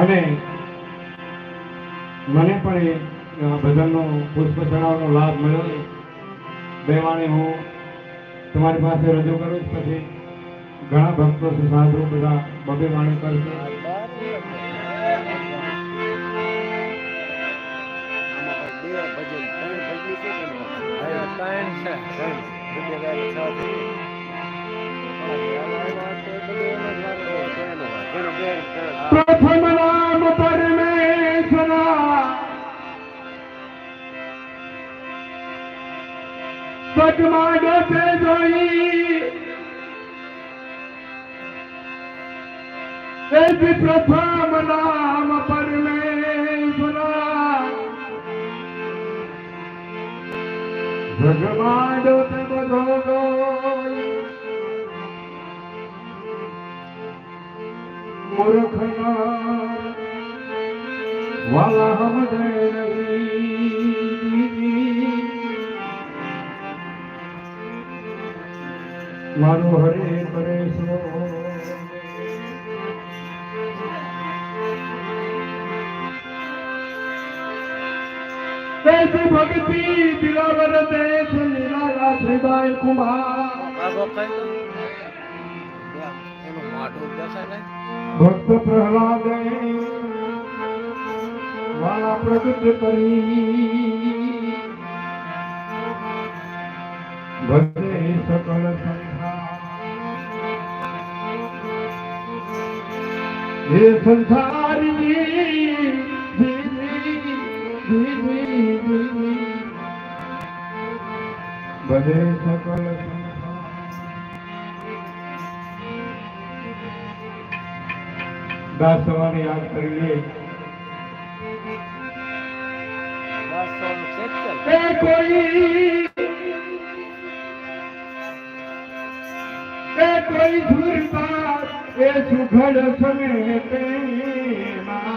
અને મને પણ એ ભજનનો પુષ્પ ચડાવવાનો લાભ મળ્યો. બે વાણી હું તમારી પાસે રજૂ કરું છું. પછી ઘણા ભક્તો છે સાધુ બધા બબે વાણી કરશે પ્રથમ પગમાં ડોસે જોઈ એ જ પ્રથમ નામ પરમેશ્વરા જગમાં ડોસે બધો જોઈ મૂર્ખના વાલા હમદે નહીં. મારો હરે કરે ભક્તિ દિલાવર દેશ લીલા રાત્રિબાઈ કુમાર. ભક્ત પ્રહલાદ વાળા પ્રગટ કરી. ભજે સકલ સંસાર. હે સંસારી જીવી જીવી જીવી ભજે સકલ દાસ સવારે યાદ કરી. લે કોઈ કોઈ સુરતા એ સુઘડ સમે પ્રેમા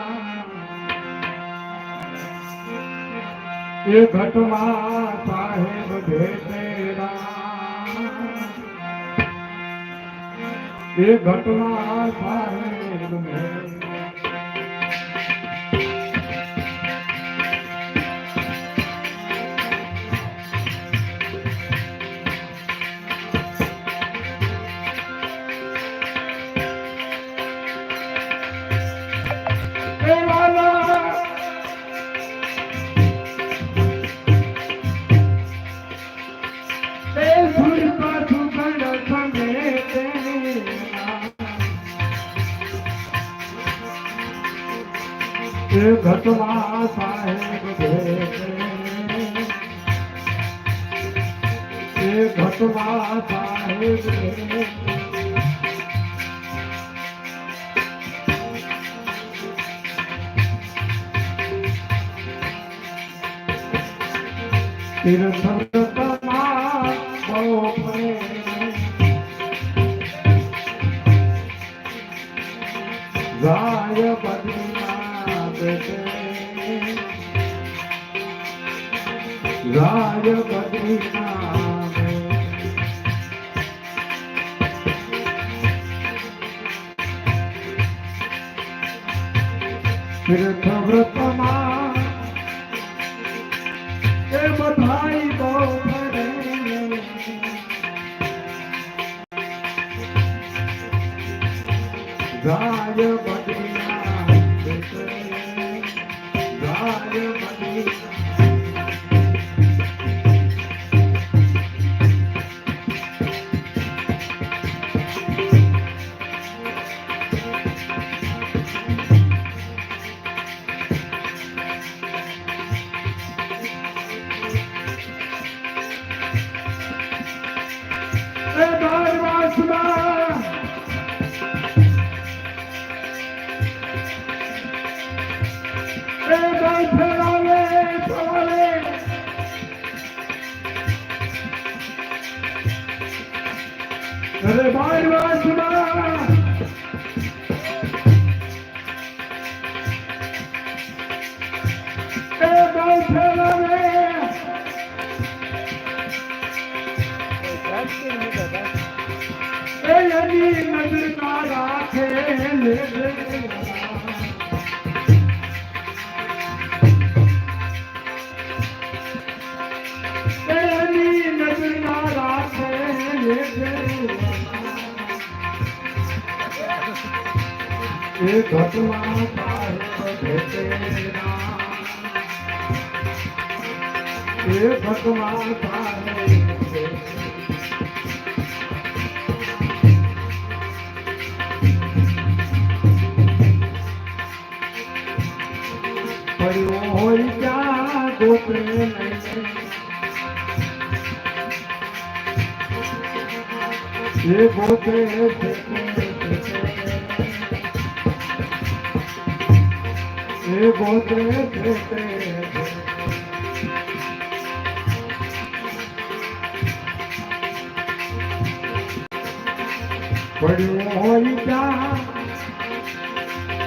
એ ઘટમાં સાહેબ ભેટેરા એ ઘટમાં સાહેબ એ ઘટમાં સાહેબ એ ઘટમાં સાહેબ ભેટે બદ્રીનાથ તીર્થ વ્રતમાં એ બધાઈ બહુ ફરે. ગાય અરે બારવાસમાં એ બાંધરાવે એ એની નજર ના રાખે લે. એ ઘટમાં સાહેબ ભેટે ના. એ ઘટમાં સાહેબ ભેટે. પડ્યો હોય નહીં એ ગોતરે પડ્યો હોય ત્યાં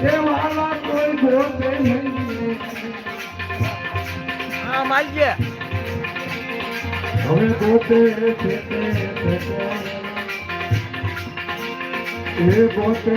એ વાલા કોઈ ગોતે નહીં હા માલજે હવે ગોતે ફેંકે, ફેંકે. એ ગોતે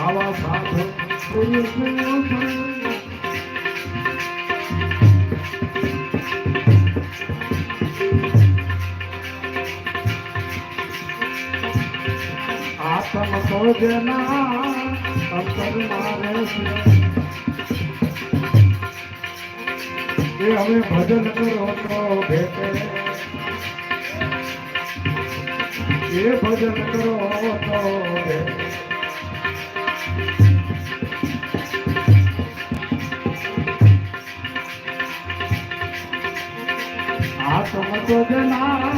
આવા સાધુ ગુરુનો ધંધો. આત્મ તો જેના અંતર મારે છે એ હવે ભજન કરો તો ભેટે એ ભજન કરો તો ભેટે આત્મ તો જેના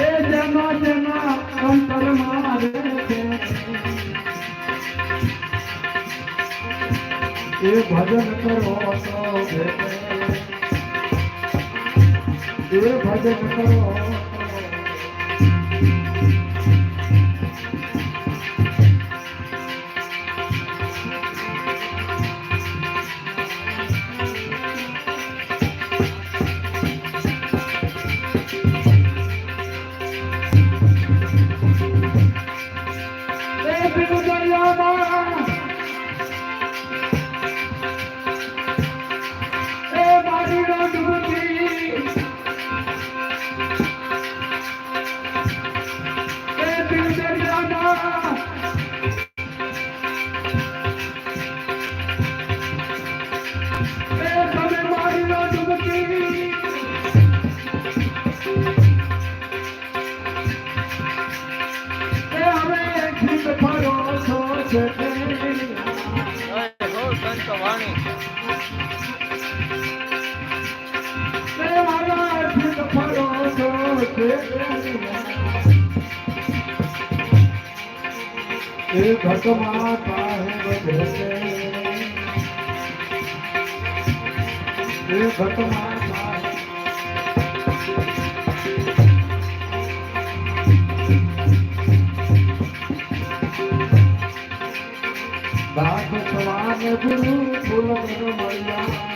એ જેના એ ભજન કરો ભેટે એ ભજન કરો એ ઘટમાં સાહેબ ભેટે એ ઘટમાં સાહેબ ગુરુ ફૂલ મળ્યા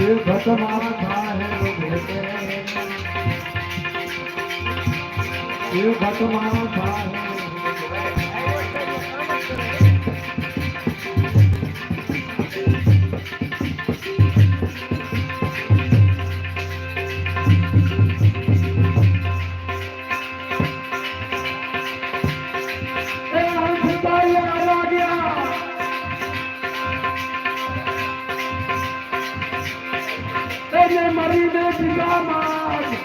શિવભક્તમાં ધારેલું ભેટે શિવભક્તમાં ધારેલું मरी में पिता माँ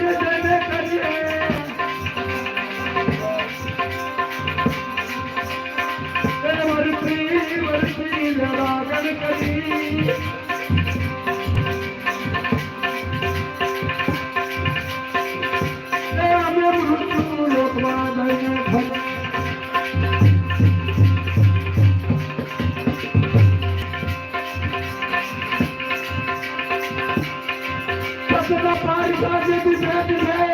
Gracias. पारी साथ